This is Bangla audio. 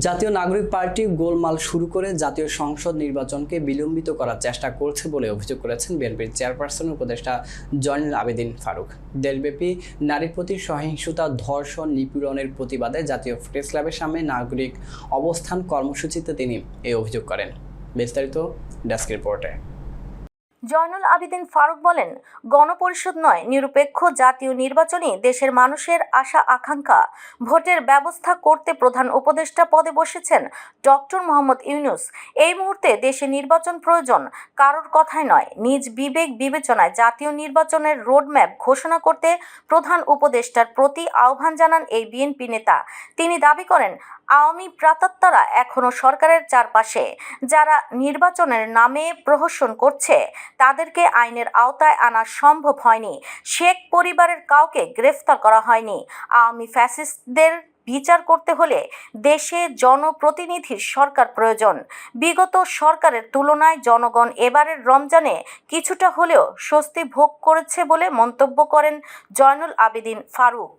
জাতীয় নাগরিক পার্টি গোলমাল শুরু করে জাতীয় সংসদ নির্বাচনকে বিলম্বিত করার চেষ্টা করছে বলে অভিযোগ করেছেন বিএনপির চেয়ারপারসন উপদেষ্টা জয়নুল আবেদিন ফারুক। দেশব্যাপী নারীর প্রতি সহিংসতা, ধর্ষণ, নিপীড়নের প্রতিবাদে জাতীয় প্রেস ক্লাবের সামনে নাগরিক অবস্থান কর্মসূচিতে তিনি এই অভিযোগ করেন। বিস্তারিত ডেস্ক রিপোর্টে। জয়নুল আবেদিন ফারুক বলেন, গণপরিষদ নয়, নিরপেক্ষ জাতীয় নির্বাচনে দেশের মানুষের আশা, আকাঙ্ক্ষা। ভোটের ব্যবস্থা করতে প্রধান উপদেষ্টা পদে বসেছেন ডক্টর মোহাম্মদ ইউনুস। এই মুহূর্তে দেশে নির্বাচন প্রয়োজন, কারোর কথায় নয়। নিজ বিবেক বিবেচনায় জাতীয় নির্বাচনের রোডম্যাপ ঘোষণা করতে প্রধান উপদেষ্টার প্রতি আহ্বান জানান এই বিএনপি নেতা। তিনি দাবি করেন, আওয়ামী প্রাতাত্মারা এখনও সরকারের চারপাশে, যারা নির্বাচনের নামে প্রহসন করছে তাদেরকে আইনের আওতায় আনা সম্ভব হয়নি। শেখ পরিবারের কাউকে গ্রেফতার করা হয়নি। আওয়ামী ফ্যাসিস্টদের বিচার করতে হলে দেশে জনপ্রতিনিধির সরকার প্রয়োজন। বিগত সরকারের তুলনায় জনগণ এবারের রমজানে কিছুটা হলেও স্বস্তি ভোগ করেছে বলে মন্তব্য করেন জয়নুল আবেদিন ফারুক।